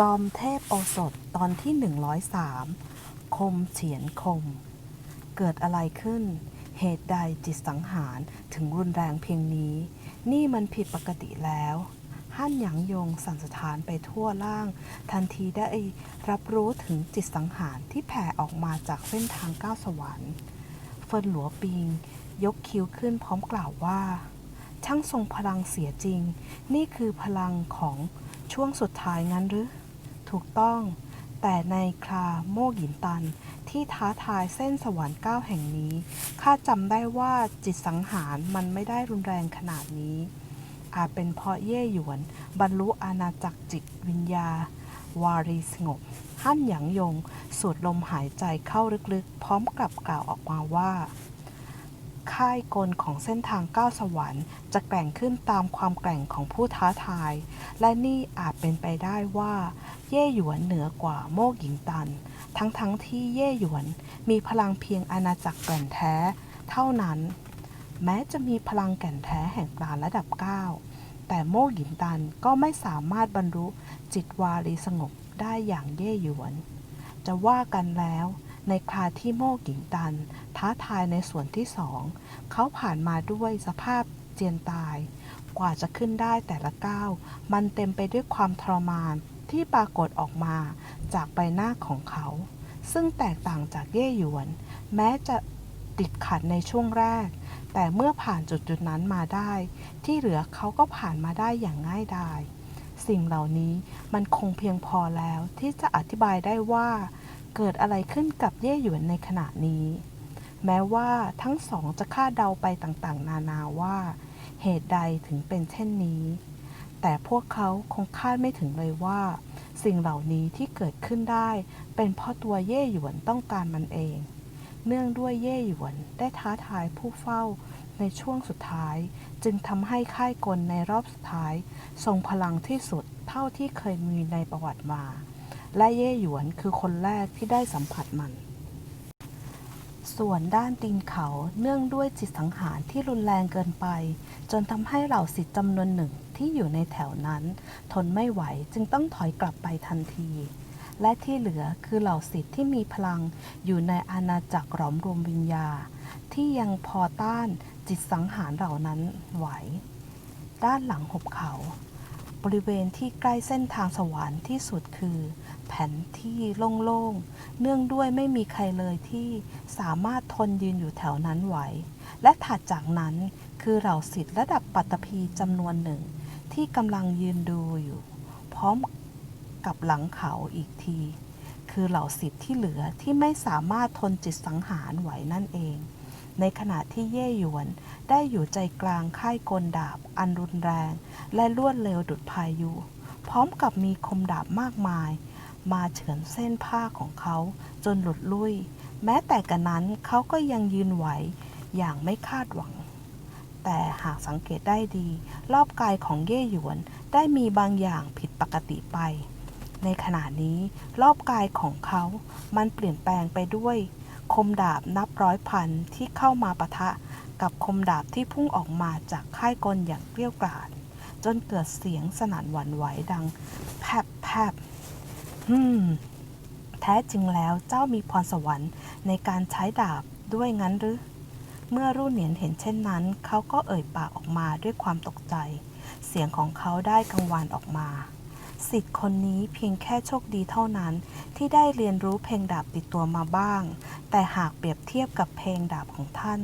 จอมเทพโอสถตอนที่ 103 คมเฉียนคม เกิดอะไรขึ้น เหตุใดจิตสังหารถึงรุนแรงเพียงนี้ นี่มันผิดปกติแล้วฮั่นหยางยงสั่นสถานไปทั่วล่าง ทันทีได้รับรู้ถึงจิตสังหารที่แผ่ออกมาจากเส้นทางก้าวสวรรค์ เฟินหลัวปิง ยกคิ้วขึ้นพร้อมกล่าวว่า ช่างทรงพลังเสียจริง นี่คือพลังของช่วงสุดท้ายงั้นหรือ ถูกต้อง แต่ในคราโมกหินตัน ที่ท้าทายเส้นสวรรค์เก้าแห่งนี้ ข้าจำได้ว่าจิตสังหารมันไม่ได้รุนแรงขนาดนี้ อาจเป็นเพราะเย่หยวน บรรลุอาณาจักรจิตวิญญา วารีสงบฮั่นหยางยง สูดลมหายใจเข้าลึกๆ พร้อมกับกล่าวออกมาว่าค่ายกลของเส้นทางก้าวสวรรค์จะแกร่งขึ้นตามความแกร่งของผู้ท้าทาย และนี่อาจเป็นไปได้ว่า เย่หยวนเหนือกว่าโมกหญิงตัน ทั้งๆทที่เย่หยวนมีพลังเพียงอาณาจักรแก่นแท้ เท่านั้น แม้จะมีพลังแก่นแท้แห่งปราณระดับ 9 แต่โมกหญิงตันก็ไม่สามารถบรรลุจิตวารีสงบได้อย่างเย่หยวน จะว่ากันแล้วในคราที่โมกหญิงตัน ท้าทายในส่วนที่สองเขาผ่านมาด้วยสภาพเจียนตาย กว่าจะขึ้นได้แต่ละก้าวมันเต็มไปด้วยความทรมาน ที่ปรากฏออกมาจากใบหน้าของเขา ซึ่งแตกต่างจากเย่หยวน แม้จะติดขัดในช่วงแรก แต่เมื่อผ่านจุดจุดนั้นมาได้ ที่เหลือเขาก็ผ่านมาได้อย่างง่ายดายสิ่งเหล่านี้มันคงเพียงพอแล้วที่จะอธิบายได้ว่า เกิดอะไรขึ้นกับเย่หยวนในขณะนี้ แม้ว่าทั้งสองจะคาดเดาไปต่างๆ นานาว่า เหตุใดถึงเป็นเช่นนี้ แต่พวกเขาคงคาดไม่ถึงเลยว่า สิ่งเหล่านี้ที่เกิดขึ้นได้ เป็นเพราะตัวเย่หยวนต้องการมันเอง เนื่องด้วยเย่หยวนได้ท้าทายผู้เฝ้าในช่วงสุดท้าย จึงทำให้ค่ายกลในรอบสุดท้าย ทรงพลังที่สุดเท่าที่เคยมีในประวัติมา และเย่หยวนคือคนแรกที่ได้สัมผัสมัน ส่วนด้านตีนเขาเนื่องด้วยจิตสังหารที่รุนแรงเกินไป จนทำให้เหล่าสิทธิ์จำนวนหนึ่ง ที่อยู่ในแถวนั้น ทนไม่ไหวจึงต้องถอยกลับไปทันที และที่เหลือคือเหล่าสิทธิ์ที่มีพลังอยู่ในอาณาจักรหลอมรวมวิญญา ที่ยังพอต้านจิตสังหารเหล่านั้นไหว ด้านหลังหุบเขา บริเวณที่ใกล้เส้นทางสวรรค์ที่สุดคือ แผ่นที่โล่งๆ เนื่องด้วยไม่มีใครเลยที่สามารถทนยืนอยู่แถวนั้นไหว และถัดจากนั้นคือเหล่าสิทธิ์ระดับปัตตภีจำนวนหนึ่ง ที่กำลังยืนดูอยู่ พร้อมกับหลังเขาอีกที คือเหล่าสิทธิ์ที่เหลือที่ไม่สามารถทนจิตสังหารไหวนั่นเอง ในขณะที่เย่หยวนได้อยู่ใจกลางค่ายกลดาบ อันรุนแรง และรวดเร็วดุดพายุ พร้อมกับมีคมดาบมากมาย มาเฉือนเส้นผ้าของเขาจนหลุดลุ่ย แม้แต่กระนั้นเขาก็ยังยืนไหวอย่างไม่คาดหวัง แต่หากสังเกตได้ดี รอบกายของเย่หยวนได้มีบางอย่างผิดปกติไป ในขณะนี้รอบกายของเขามันเปลี่ยนแปลงไปด้วย คมดาบนับร้อยพันที่เข้ามาปะทะกับคมดาบที่พุ่งออกมาจากค่ายกลอย่างเกลี้ยวกราดจนเกิดเสียงสนั่นหวั่นไหวดังแผบแผบฮึมแท้จริงแล้วเจ้ามีพรสวรรค์ในการใช้ดาบด้วยงั้นหรือ เมื่อรุ่นเหนียนเห็นเช่นนั้น เขาก็เอ่ยปากออกมาด้วยความตกใจ เสียงของเขาได้กังวานออกมาสิทธิ์คนนี้เพียงแค่โชคดีเท่านั้น ที่ได้เรียนรู้เพลงดาบติดตัวมาบ้าง แต่หากเปรียบเทียบกับเพลงดาบของท่าน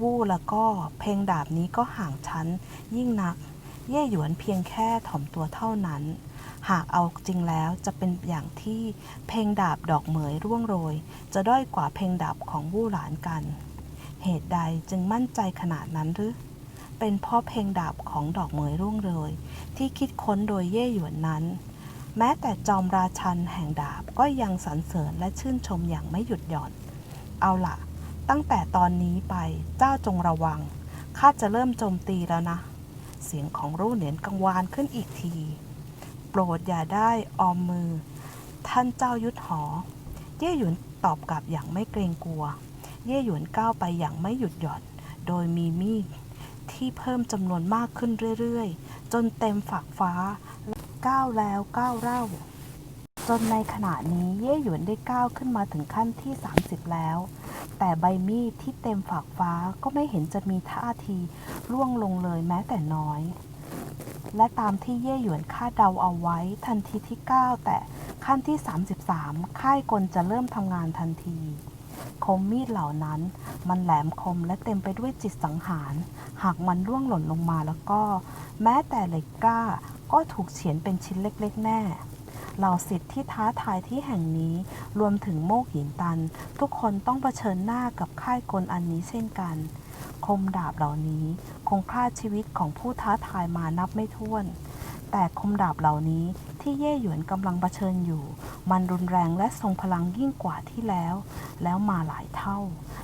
วู่แล้วก็เพลงดาบนี้ก็ห่างชั้น ยิ่งนัก เย่หยวนเพียงแค่ถ่อมตัวเท่านั้น หากเอาจริงแล้วจะเป็นอย่างที่เพลงดาบดอกเหมยร่วงโรย จะด้อยกว่าเพลงดาบของวู่หลานกัน เหตุใดจึงมั่นใจขนาดนั้นหรือ เป็นเพราะเพลงดาบของดอกเหมยร่วงโรยที่คิดค้นโดยเย่หยวนนั้น แม้แต่จอมราชันแห่งดาบก็ยังสรรเสริญและชื่นชมอย่างไม่หยุดหย่อน เอาล่ะตั้งแต่ตอนนี้ไปเจ้าจงระวัง ข้าจะเริ่มโจมตีแล้วนะ เสียงของรู่เหนียนกังวานขึ้นอีกที โปรดอย่าได้ออมมือ ท่านเจ้ายุทธหอ เย่หยวนตอบกลับอย่างไม่เกรงกลัว เย่หยวนก้าวไปอย่างไม่หยุดหย่อน โดยมีมีดที่เพิ่มจำนวนมากขึ้นเรื่อยๆ จนเต็มฝักฟ้าก้าวแล้วก้าวเล่า จนในขณะนี้เย่หยวนได้ก้าวขึ้นมาถึงขั้นที่ 30 แล้ว แต่ใบมีดที่เต็มฝากฟ้าก็ไม่เห็นจะมีท่าทีร่วงลงเลยแม้แต่น้อย และตามที่เย่หยวนคาดเดาเอาไว้ทันทีที่ก้าวแต่ขั้นที่ 33 ค่ายกลจะเริ่มทำงานทันที คมมีดเหล่านั้น มันแหลมคมและเต็มไปด้วยจิตสังหาร หากมันร่วงหล่นลงมาแล้วก็ แม้แต่เหล็กกล้าก็ถูกเฉือนเป็นชิ้นเล็กๆแน่เหล่าสิทธิ์ที่ท้าทายที่แห่งนี้รวมถึงโมกหินตัน ทุกคนต้องเผชิญหน้ากับค่ายกลอันนี้เช่นกัน คมดาบเหล่านี้ คงฆ่าชีวิตของผู้ท้าทายมานับไม่ถ้วน แต่คมดาบเหล่านี้ที่เย่หยวนกำลังเผชิญอยู่ มันรุนแรงและทรงพลังยิ่งกว่าที่แล้ว แล้วมาหลายเท่า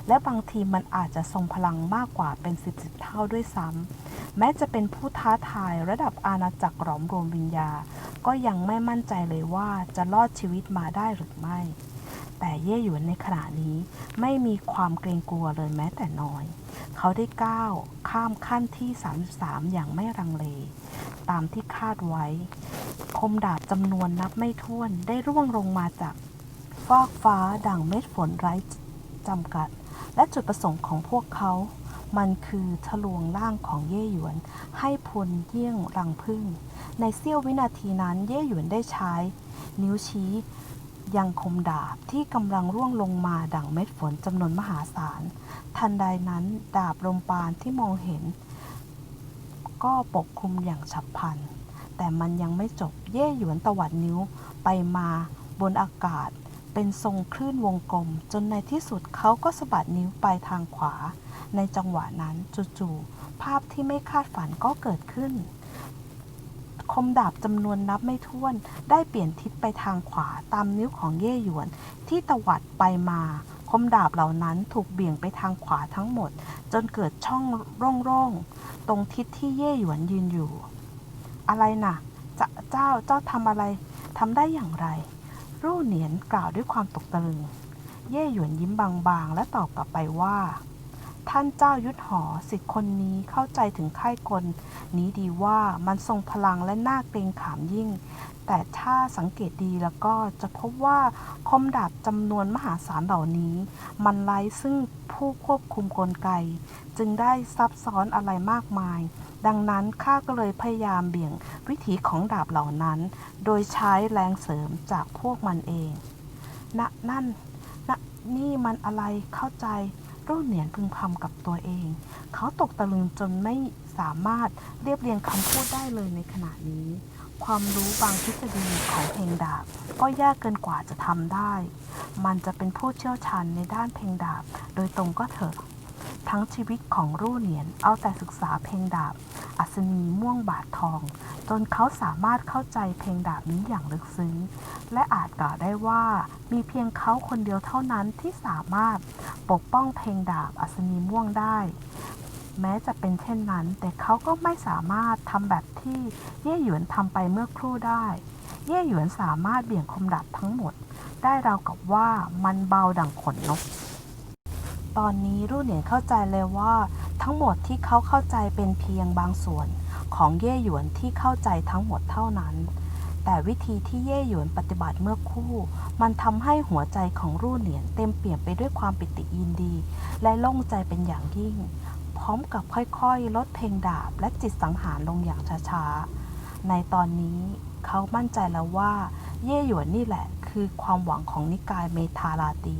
และบางทีมันอาจจะทรงพลังมากกว่าเป็นสิบสิบเท่าด้วยซ้ำแม้จะเป็นผู้ท้าทายระดับอาณาจักรหลอมรวมวิญญา ก็ยังไม่มั่นใจเลยว่าจะรอดชีวิตมาได้หรือไม่ แต่เย่หยวนในขณะนี้ไม่มีความเกรงกลัวเลยแม้แต่น้อย เขาได้ก้าวข้ามขั้นที่ 33 อย่างไม่รังเล ตามที่คาดไว้ คมดาบจำนวนนับไม่ถ้วนได้ร่วงลงมาจากฟากฟ้าดังเม็ดฝนไร้จำกัด และจุดประสงค์ของพวกเขา มันคือทะลวงร่างของเย่หยวน ให้พ้นเยี่ยงรังผึ้งในเสี้ยววินาทีนั้นเย่หยวนได้ใช้ นิ้วชี้ยังคมดาบที่กำลังร่วงลงมาดังเม็ดฝนจำนวนมหาศาล ทันใดนั้นดาบลมปานที่มองเห็น ก็ปกคลุมอย่างฉับพลัน แต่มันยังไม่จบเย่หยวนตวัดนิ้วไปมาบนอากาศ เป็นทรงคลื่นวงกลม จนในที่สุดเขาก็สะบัดนิ้วไปทางขวา ในจังหวะนั้นจู่ๆภาพที่ไม่คาดฝันก็เกิดขึ้น คมดาบจำนวนนับไม่ถ้วน ได้เปลี่ยนทิศไปทางขวาตามนิ้วของเย่หยวน ที่ตวัดไปมาคมดาบเหล่านั้นถูกเบี่ยงไปทางขวาทั้งหมด จนเกิดช่องร่องๆ ตรงทิศที่เย่หยวนยืนอยู่ อะไรน่ะจะเจ้าเจ้าทำอะไรทำได้อย่างไร รู่เหนียนกล่าวด้วยความตกตะลึง เย่หยวนยิ้มบางๆ และตอบกลับไปว่า ท่านเจ้ายุทธหอสิทธิคนนี้เข้าใจถึงค่ายกล นี้ดีว่ามันทรงพลังและน่าเกรงขามยิ่ง แต่ถ้าสังเกตดีแล้วก็จะพบว่าคมดาบจำนวนมหาศาลเหล่านี้ มันไร้ซึ่งผู้ควบคุมกลไก จึงได้ซับซ้อนอะไรมากมาย ดังนั้นข้าก็เลยพยายามเบี่ยงวิถีของดาบเหล่านั้น โดยใช้แรงเสริมจากพวกมันเอง ณนั่นณนี่มันอะไรเข้าใจ รุ่นเหนียนพึงพำกับตัวเอง เขาตกตะลึงจนไม่สามารถเรียบเรียงคำพูดได้เลยในขณะนี้ ความรู้บางทฤษฎีของเพลงดาบ ก็ยากเกินกว่าจะทำได้ มันจะเป็นผู้เชี่ยวชาญในด้านเพลงดาบ โดยตรงก็เถอะ ทั้งชีวิตของรู่เหนียนเอาแต่ศึกษาเพลงดาบ อัศนีม่วงบาททอง จนเขาสามารถเข้าใจเพลงดาบนี้อย่างลึกซึ้ง และอาจกล่าวได้ว่ามีเพียงเขาคนเดียวเท่านั้นที่สามารถปกป้องเพลงดาบอัศนีม่วงได้ แม้จะเป็นเช่นนั้น แต่เขาก็ไม่สามารถทำแบบที่เย่หยวนทำไปเมื่อครู่ได้ เย่หยวนสามารถเบี่ยงคมดาบทั้งหมด ได้ราวกับว่ามันเบาดั่งขนนก ตอนนี้รุ่นเหนียนเข้าใจเลยว่า ทั้งหมดที่เขาเข้าใจเป็นเพียงบางส่วนของเย่หยวนที่เข้าใจทั้งหมดเท่านั้น แต่วิธีที่เย่หยวนปฏิบัติเมื่อคู่ มันทำให้หัวใจของรุ่นเหนียนเต็มเปี่ยมไปด้วยความปิติยินดี และโล่งใจเป็นอย่างยิ่ง พร้อมกับค่อยๆ ลดเพลงดาบและจิตสังหารลงอย่างช้าๆ ในตอนนี้เขามั่นใจแล้วว่า เย่หยวนนี่แหละ คือความหวังของนิกายเมทาลาตี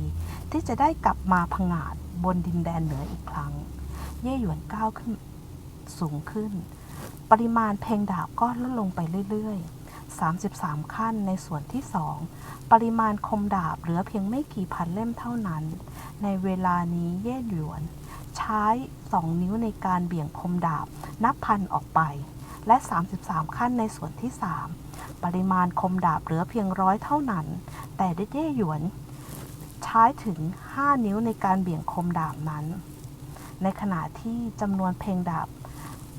ที่จะได้กลับมาผงาดบนดินแดนเหนืออีกครั้ง เย่หยวนก้าวขึ้นสูงขึ้น ปริมาณเพลงดาบก็ลดลงไปเรื่อยๆ 33 ขั้นในส่วนที่2ปริมาณคมดาบเหลือเพียงไม่กี่พันเล่มเท่านั้น ในเวลานี้เย่หยวน ใช้2นิ้วในการเบี่ยงคมดาบนับพันออกไป และ 33 ขั้นในส่วนที่ 3 ปริมาณคมดาบเหลือเพียงร้อยเท่านั้น แต่เย่หยวน ใช้ถึง 5 นิ้วในการเบี่ยงคมดาบนั้น ในขณะที่จำนวนเพลงดาบ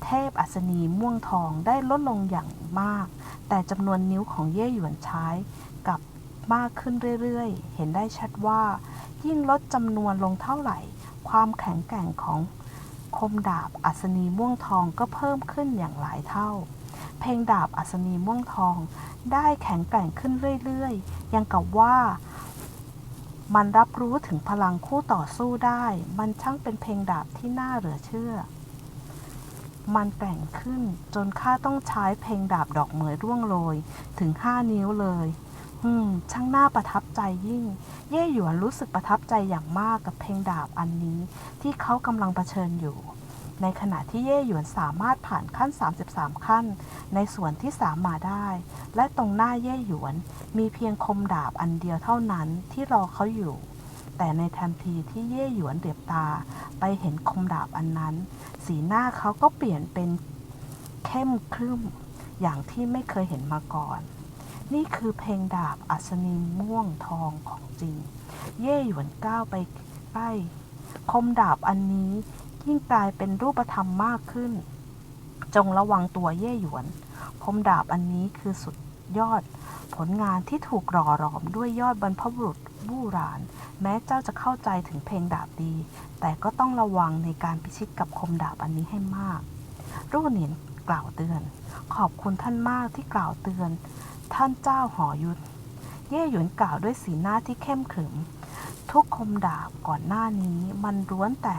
เทพอัศนีม่วงทองได้ลดลงอย่างมาก แต่จำนวนนิ้วของเย่หยวนใช้กับมากขึ้นเรื่อยๆ เห็นได้ชัดว่า ยิ่งลดจำนวนลงเท่าไหร่ ความแข็งแกร่งของ มดาบอัศนีม่วงทองก็เพิ่มขึ้นอย่างหลายเท่า เพลงดาบอัศนีม่วงทอง ได้แข็งแกร่งขึ้นเรื่อยๆ ยังกับว่า มันรับรู้ถึงพลังคู่ต่อสู้ได้ มันช่างเป็นเพลงดาบที่น่าเหลือเชื่อ มันแกร่งขึ้นจนข้าต้องใช้เพลงดาบดอกเหมยร่วงโรยถึงห้านิ้วเลย อืมช่างน่าประทับใจยิ่ง เย่หยวนรู้สึกประทับใจอย่างมากกับเพลงดาบอันนี้ ที่เขากำลังเผชิญอยู่ ในขณะที่เย่หยวนสามารถผ่านขั้น 33 ขั้น ในส่วนที่สามมาได้ และตรงหน้าเย่หยวนมีเพียงคมดาบอันเดียวเท่านั้นที่รอเขาอยู่ แต่ในทันทีที่เย่หยวนเดือบตา ไปเห็นคมดาบอันนั้น สีหน้าเขาก็เปลี่ยนเป็นเข้มครึ้มอย่างที่ไม่เคยเห็นมาก่อน นี่คือเพลงดาบอัศนีม่วงทองของจริง เย่หยวนก้าวไปใกล้คมดาบอันนี้ยิ่งกลายเป็นรูปธรรมมากขึ้น จงระวังตัวเย่หยวน คมดาบอันนี้คือสุดยอด ผลงานที่ถูกหล่อหลอมด้วยยอดบรรพบุรุษบูราน แม้เจ้าจะเข้าใจถึงเพลงดาบดี แต่ก็ต้องระวังในการพิชิตกับคมดาบอันนี้ให้มาก รู่เหนียนกล่าวเตือน ขอบคุณท่านมากที่กล่าวเตือน ท่านเจ้าหอยุทธเย่หยวนกล่าวด้วยสีหน้าที่เข้มขึมทุกคมดาบก่อนหน้านี้มันล้วนแต่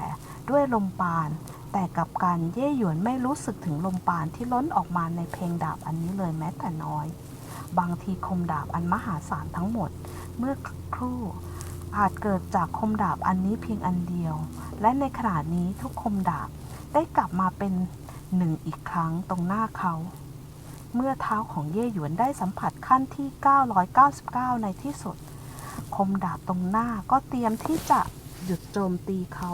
ด้วยลมปาน แต่กับการเย่หยวนไม่รู้สึกถึงลมปานที่ล้นออกมาในเพลงดาบอันนี้เลยแม้แต่น้อย บางทีคมดาบอันมหาศาลทั้งหมด เมื่อครู่อาจเกิดจากคมดาบอันนี้เพียงอันเดียว และในขณะนี้ทุกคมดาบได้กลับมาเป็นหนึ่งอีกครั้งตรงหน้าเขา เมื่อเท้าของเย่หยวนได้สัมผัสขั้นที่ 999 ในที่สุด คมดาบตรงหน้าก็เตรียมที่จะหยุดโจมตีเขา